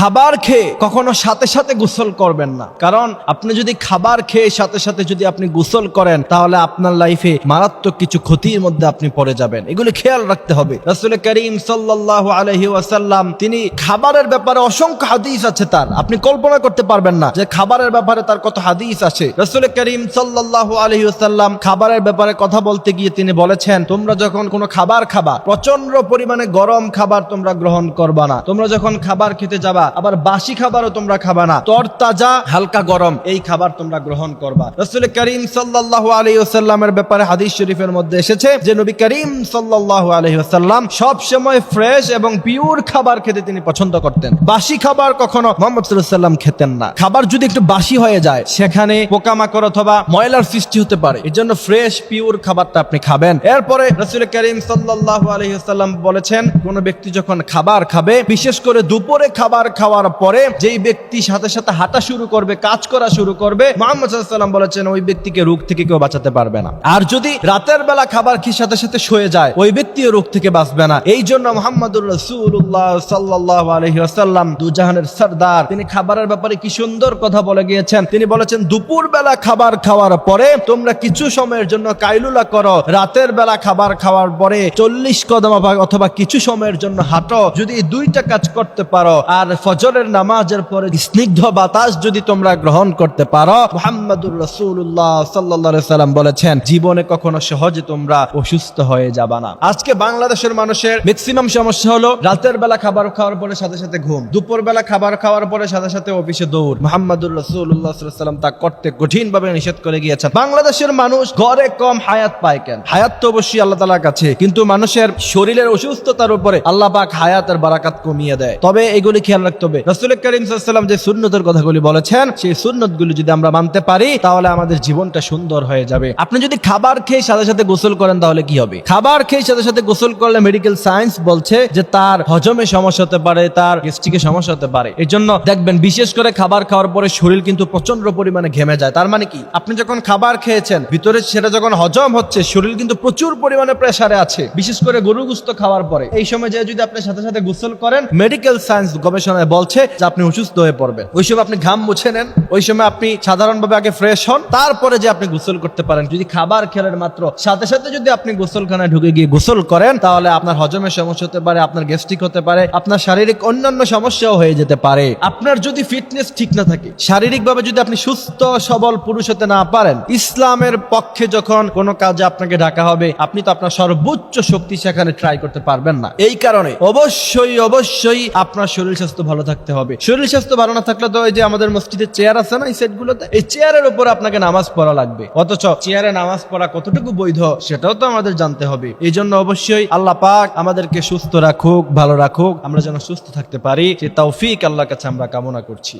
খাবার খেয়ে কখনো সাথে সাথে গোসল করবেন না। কারণ আপনি যদি খাবার খেয়ে সাথে সাথে যদি আপনি গোসল করেন, তাহলে আপনার লাইফে মারাত্মক কিছু ক্ষতির মধ্যে আপনি পড়ে যাবেন। এগুলি খেয়াল রাখতে হবে। রাসুল করিম সাল্লাহ আলহি ওয়াসাল্লাম, তিনি খাবারের ব্যাপারে অসংখ্য হাদিস আছে তার। আপনি কল্পনা করতে পারবেন না যে খাবারের ব্যাপারে তার কত হাদিস আছে। রাসুল করিম সাল্লাহ আলহি ওয়াসাল্লাম খাবারের ব্যাপারে কথা বলতে গিয়ে তিনি বলেছেন, তোমরা যখন কোনো খাবার খাবা প্রচণ্ড পরিমাণে গরম খাবার তোমরা গ্রহণ করবা না। তোমরা যখন খাবার খেতে যাবা আবার বাসি খাবারও তোমরা খাবা না। তরতাজা, হালকা গরম, এই খাবার তোমরা গ্রহণ করবা। রসুল করিম সাল্লাহ আলহিউসাল্লামের ব্যাপারে হাদিস শরীফের মধ্যে এসেছে যে, নবী করিম সাল্লাহ আলহিউসাল্লাম সব সময় ফ্রেশ এবং পিওর খাবার খেতে তিনি পছন্দ করতেন। বাসি খাবার কখনো মোহাম্মদ সাল্লাম খেতেন না। খাবার যদি একটু বাসি হয়ে যায়, সেখানে পোকামাকড় অথবা ময়লার সৃষ্টি হতে পারে। এর জন্য ফ্রেশ পিওর খাবারটা আপনি খাবেন। এরপরে রসুল করিম সাল্লাহ আলহিহাল্লাম বলেছেন, কোন ব্যক্তি যখন খাবার খাবে, বিশেষ করে দুপুরে খাবার খাওয়ার পরে যেই ব্যক্তি সাথে সাথে হাঁটা শুরু করবে, কাজ করা শুরু করবে, মোহাম্মদ সাল্লাম বলেছেন, ওই ব্যক্তিকে রোগ থেকে কেউ বাঁচাতে পারবে না। আর যদি রাতের বেলা খাবার খেয়ে সাথে সাথে শুয়ে যায়, ওই ব্যক্তিও রোগ থেকে বাঁচবে না। এই জন্য মোহাম্মদুর রসুল্লাহ সাল্লাহ আলহিহাল্লাম দুজাহানের সর্দার, তিনি খাবারের ব্যাপারে কি সুন্দর কথা বলে গিয়েছেন। তিনি বলেছেন, দুপুর বেলা খাবার খাওয়ার পরে তোমরা কিছু সময়ের জন্য কাইলুলা করো। রাতের বেলা খাবার খাওয়ার পরে চল্লিশ কদম অথবা কিছু সময়ের জন্য হাঁটো। যদি দুইটা কাজ করতে পারো, আর ফজরের নামাজের পরে স্নিগ্ধ বাতাস যদি তোমরা গ্রহণ করতে পারো, মোহাম্মদুর রসুল্লাহ সাল্লাহ সাল্লাম বলেছেন, জীবনে কখনো সহজে তোমরা অসুস্থ হয়ে যাবা না। আজকে বাংলাদেশের মানুষের ম্যাক্সিমাম সমস্যা হলো রাতের বেলা খাবার খাওয়ার পরে সাথে সাথে ঘুম, দুপুর বেলা খাবার খাওয়ার পরে সাথে সাথে অফিসে দৌড়। মোহাম্মদুর রসুল্লাহ সাল্লাম তা করতে কঠিন ভাবে নিষেধ করে গিয়েছেন। বাংলাদেশের মানুষ ঘরে কম হায়াত পায় কেন? হায়াত তো অবশ্যই আল্লাহ তালার কাছে, কিন্তু মানুষের শরীরের অসুস্থতার উপরে আল্লাহ পাক হায়াতের বারাকাত কমিয়ে দেয়। তবে এগুলি খেয়াল রাখতে হবে। রসুল করিম সাল্লাম যে সুন্নতের কথাগুলি বলেছেন, সেই সুন্নত যদি আমরা মানতে পারি, তাহলে আমাদের জীবনটা সুন্দর হয়ে যাবে। আপনি যদি খাবার খেয়ে সাথে সাথে গোসল করেন, তাহলে কি হবে? খাবার খেয়ে সাথে সাথে গোসল করলে মেডিকেল সায়েন্স বলছে যে তার হজমে সমস্যা হতে পারে, তার গ্যাস্ট্রিকে সমস্যা হতে পারে। এই জন্য দেখবেন, বিশেষ করে খাবার খাওয়ার পরে শরীর কিন্তু প্রচণ্ড পরিমাণে ঘেমে যায়। তার মানে কি? আপনি যখন খাবার খেয়েছেন, ভিতরে সেটা যখন হজম হচ্ছে, শরীর কিন্তু প্রচুর পরিমাণে প্রেসারে আছে। বিশেষ করে গরু গুস্ত খাওয়ার পরে। এই সময় যে যদি আপনি সাথে সাথে গোসল করেন মেডিকেল সায়েন্স গবেষণায় বলছে যে আপনি অসুস্থ হয়ে পড়বেন। ওই সময় আপনি ঘাম মুছে নেন, ওই সময় আপনি সাধারণভাবে আগে ফ্রেশ হন, তারপরে যে আপনি গোসল করতে পারেন। যদি খাবার খেলেন মাত্র, সাথে সাথে যদি আপনি গোসলখানায় ঢুকে গিয়ে গোসল করেন, তাহলে আপনার হজমের সমস্যা হতে পারে, আপনার গ্যাস্ট্রিক হতে পারে, আপনার শারীরিক অন্যান্য সমস্যাও হয়ে যেতে পারে। আপনার যদি ফিটনেস ঠিক না থাকে, শারীরিকভাবে যদি আপনি সুস্থ, সবল পুরুষ হতে না পারেন, ইসলামের পক্ষে যখন কোনো কাজে আপনাকে ডাকা হবে, আপনি তো আপনার সর্বোচ্চ শক্তি সেখানে ট্রাই করতে পারবেন না। এই কারণে অবশ্যই অবশ্যই আপনার শরীর স্বাস্থ্য ভালো থাকতে হবে। শরীর স্বাস্থ্য ভালো না থাকলে তো ওই যে আমাদের মসজিদের চেয়ার আছে না, এই সেটগুলোতে এই চেয়ারের উপর আপনাকে নামাজ পড়া লাগবে। অথচ চেয়ারে নামাজ পড়া কতটুকু বৈধ, সেটাও তো আমাদের জানতে হবে। এই জন্য অবশ্যই আল্লাহ পাক আমাদেরকে সুস্থ রাখুক, ভালো রাখুক, আমরা যেন সুস্থ থাকতে পারি। সে তৌফিক আল্লাহর কাছে আমরা কামনা করছি।